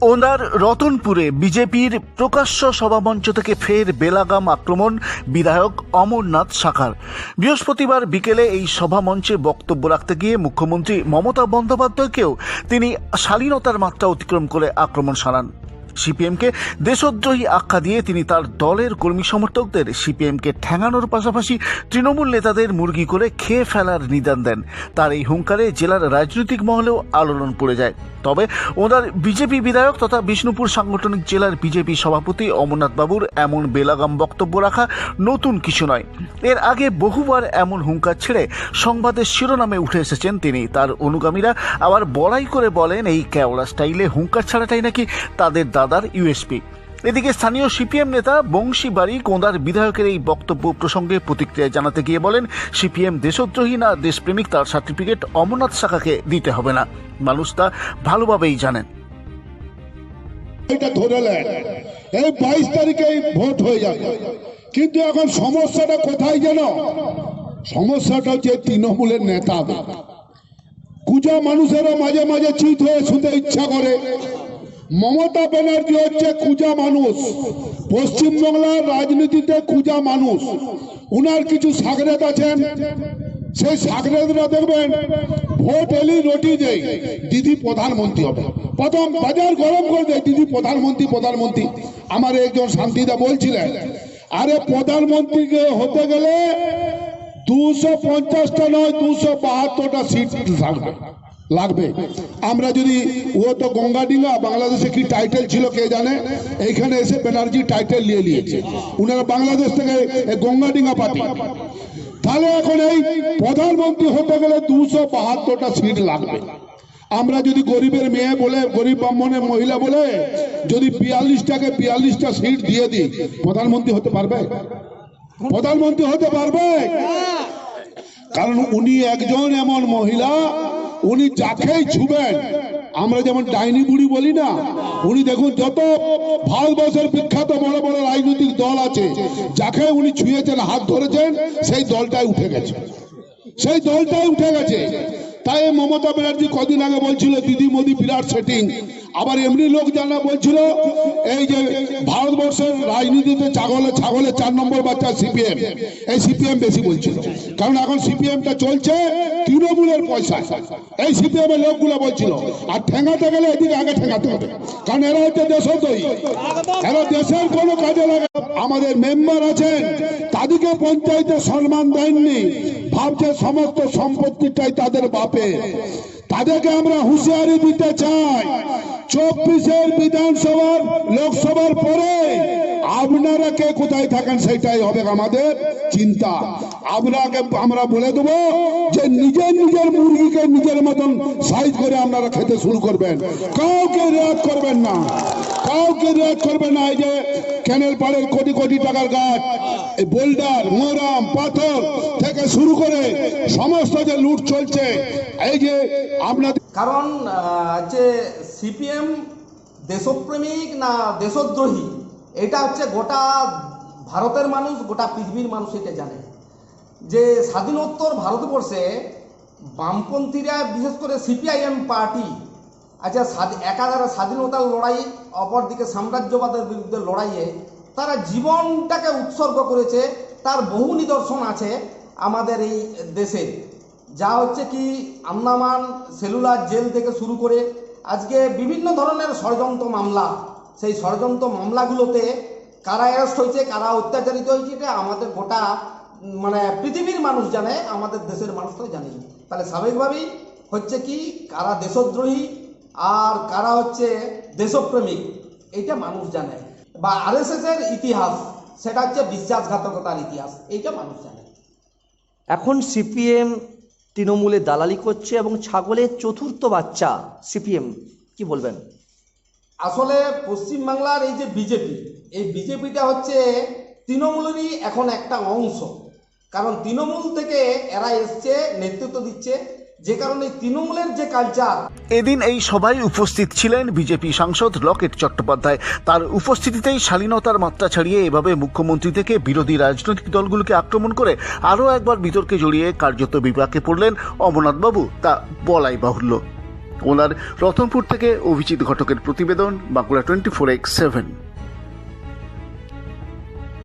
ওনার রতনপুরে বিজেপির প্রকাশ্য সভামঞ্চ থেকে ফের বেলাগাম আক্রমণ, বিধায়ক অমরনাথ শাখার বৃহস্পতিবার বিকেলে এই সভামঞ্চে বক্তব্য রাখতে গিয়ে মুখ্যমন্ত্রী মমতা বন্দ্যোপাধ্যায়কেও তিনি শালীনতার মাত্রা অতিক্রম করে আক্রমণ শানান সিপিএমকে দেশদ্রোহী আখ্যা দিয়ে তিনি তার দলের কর্মী সমর্থকদের সিপিএমকে ঠ্যাঙানোর পাশাপাশি তৃণমূল নেতাদের মুরগি করে খেয়ে ফেলার নিদান দেন। তার এই হুঙ্কারে জেলার রাজনৈতিক মহলেও আলোড়ন পড়ে যায়। তবে ওনার বিজেপি বিধায়ক তথা বিষ্ণুপুর সাংগঠনিক জেলার বিজেপি সভাপতি অমরনাথ বাবুর এমন বেলাগাম বক্তব্য রাখা নতুন কিছু নয়। এর আগে বহুবার এমন হুঙ্কার ছেড়ে সংবাদের শিরোনামে উঠে এসেছেন তিনি। তার অনুগামীরা আবার বড়াই করে বলেন, এই কেওড়া স্টাইলে হুঙ্কার ছাড়াটাই নাকি তাদের দাদার ইউএসপি। এদিকে স্থানীয় সিপিএম নেতা বংশী বাড়ি কোঁদার বিধায়কের এই বক্তব্য প্রসঙ্গে প্রতিক্রিয়া জানাতে গিয়ে বলেন, সিপিএম দেশদ্রোহী না দেশপ্রেমিক তার সার্টিফিকেট অমরনাথ শাখাকে দিতে হবে না। মানুষ তা ভালোভাবেই জানেন। এটা ধরে এই বাইশ তারিখে ভোট হয়ে যাবে। কিন্তু এখন সমস্যাটা কোথায় যেন? সমস্যাটা হচ্ছে তৃণমূলের নেতা। কুজা মানুষেরও মাঝে মাঝে চিত হয়ে শুতে ইচ্ছা করে। মমতা ব্যানার্জি হচ্ছে খুঁজা মানুষ। পশ্চিমবাংলার রাজনীতিতে খুঁজা মানুষ। উনার কিছু সাগরেত আছেন। সেই সাগরেদরা দেখবেন, ভোট এলি রুটি দেয়। দিদি প্রধানমন্ত্রী হবে। প্রথম বাজার গরম করে দেয় দিদি প্রধানমন্ত্রী প্রধানমন্ত্রী। আমার একজন শান্তিদা বলছিলেন, আরে প্রধানমন্ত্রীকে হতে গেলে দুশো পঞ্চাশটা নয়, দুশো বাহাত্তরটা সিট লাগবে লাগবে। আমরা যদি ও তো গঙ্গাডিঙ্গা বাংলাদেশে কি টাইটেল ছিল কে জানে? এইখানে এসে ব্যানার্জি টাইটেল নিয়ে নিয়েছে। উনারা বাংলাদেশ থেকে গঙ্গাডিঙ্গা পার্টি তাহলে এখন এই প্রধানমন্ত্রী হতে গেলে দুশো বাহাত্তরটা সিট লাগবে। আমরা যদি গরিবের মেয়ে বলে গরিব ব্রাহ্মণের মহিলা বলে যদি বিয়াল্লিশটাকে বিয়াল্লিশটা সিট দিয়ে দিই প্রধানমন্ত্রী হতে পারবে? প্রধানমন্ত্রী হতে পারবে? কারণ উনি একজন এমন মহিলা উনি যাকেই ছুবেন, আমরা যেমন ডাইনি বুড়ি বলি না, উনি দেখুন যত ভারতবর্ষের বিখ্যাত বড় বড় রাজনৈতিক দল আছে, যাকে উনি ছুঁয়েছেন, হাত ধরেছেন, সেই দলটাই উঠে গেছে। সেই দলটাই উঠে গেছে। তাই মমতা ব্যানার্জি কদিন আগে বলছিল, দিদি মোদি বিরাট সেটিং আবার এমনি লোক জানা বলছিল, এই যে ভারতবর্ষের রাজনীতিতে ছাগলে ছাগলের চার নম্বর বাচ্চা সিপিএম। এই সিপিএম বেশি বলছিল। কারণ এখন সিপিএমটা চলছে তৃণমূলের পয়সা এই সিপিএম এর লোকগুলো বলছিল, আর ঠেঙাতে গেলে এদিকে আগে ঠেঙাতে হবে। কারণ এরা হচ্ছে দেশদ্রোহী। এরা দেশের কোনো কাজে লাগে। আমাদের মেম্বার আছেন, তাদেরকে পঞ্চায়েতে সম্মান দেননি। ভাবছে সমস্ত সম্পত্তিটাই তাদের বাপে। তাদেরকে আমরা হুঁশিয়ারি দিতে চাই। চব্বিশের বিধানসভার, লোকসভার পরে আপনারা কে কোথায় থাকেন সেটাই হবে আমাদের চিন্তা। আপনাকে আমরা বলে দেবো যে নিজের নিজের মুরগিকে নিজের মতন সাইজ করে আপনারা খেতে শুরু করবেন। কাউকে রেয়াত করবেন না। কাউকে রেয়াত করবেন না এই যে ক্যানেল পাড়ের কোটি কোটি টাকার গাছ। বোল্ডার মোরাম পাথর শুরু করে সমস্ত যে লুট চলছে, এই যে আপনাদের কারণ যে সিপিএম দেশপ্রেমিক না দেশদ্রোহী, এটা হচ্ছে গোটা ভারতের মানুষ, গোটা পৃথিবীর মানুষ এটা জানে। যে স্বাধীনোত্তর ভারতবর্ষে বামপন্থীরা, বিশেষ করে সিপিআইএম পার্টি আচ্ছা একাধারে স্বাধীনতার লড়াই, অপরদিকে সাম্রাজ্যবাদের বিরুদ্ধে লড়াইয়ে, তারা জীবনটাকে উৎসর্গ করেছে, তার বহু নিদর্শন আছে। আমাদের এই দেশে। যা হচ্ছে কি, আন্দামান সেলুলার জেল থেকে শুরু করে আজকে বিভিন্ন ধরনের ষড়যন্ত্র মামলা। সেই ষড়যন্ত্র মামলাগুলোতে কারা অ্যারেস্ট হয়েছে, কারা অত্যাচারিত হয়েছে, এটা আমাদের গোটা মানে পৃথিবীর মানুষ জানে, আমাদের দেশের মানুষ তো জানে তাহলে স্বাভাবিকভাবেই হচ্ছে কি, কারা দেশদ্রোহী আর কারা হচ্ছে দেশপ্রেমিক, এইটা মানুষ জানে। বা আরএসএস ইতিহাস, সেটা হচ্ছে বিশ্বাসঘাতকতার ইতিহাস, এইটা মানুষ জানে। এখন সিপিএম তৃণমূলে দালালি করছে এবং ছাগলের চতুর্থ বাচ্চা সিপিএম, কি বলবেন? আসলে পশ্চিমবাংলার এই যে বিজেপি, এই বিজেপিটা হচ্ছে তৃণমূলেরই এখন একটা অংশ। কারণ তৃণমূল থেকে এরা এসছে, নেতৃত্ব দিচ্ছে যে কারণে তৃণমূলের যে কালচার এদিন এই সভায় উপস্থিত ছিলেন বিজেপি সাংসদ লকেট চট্টোপাধ্যায়। তার উপস্থিতিতেই শালীনতার মাত্রা ছাড়িয়ে এভাবে মুখ্যমন্ত্রী থেকে বিরোধী রাজনৈতিক দলগুলোকে আক্রমণ করে আরও একবার বিতর্কে জড়িয়ে কার্যত বিপাকে পড়লেন অমরনাথবাবু। তা বলাই বাহুল্য। ওনার রতনপুর থেকে অভিজিৎ ঘটকের প্রতিবেদন, Bankura twenty four x seven.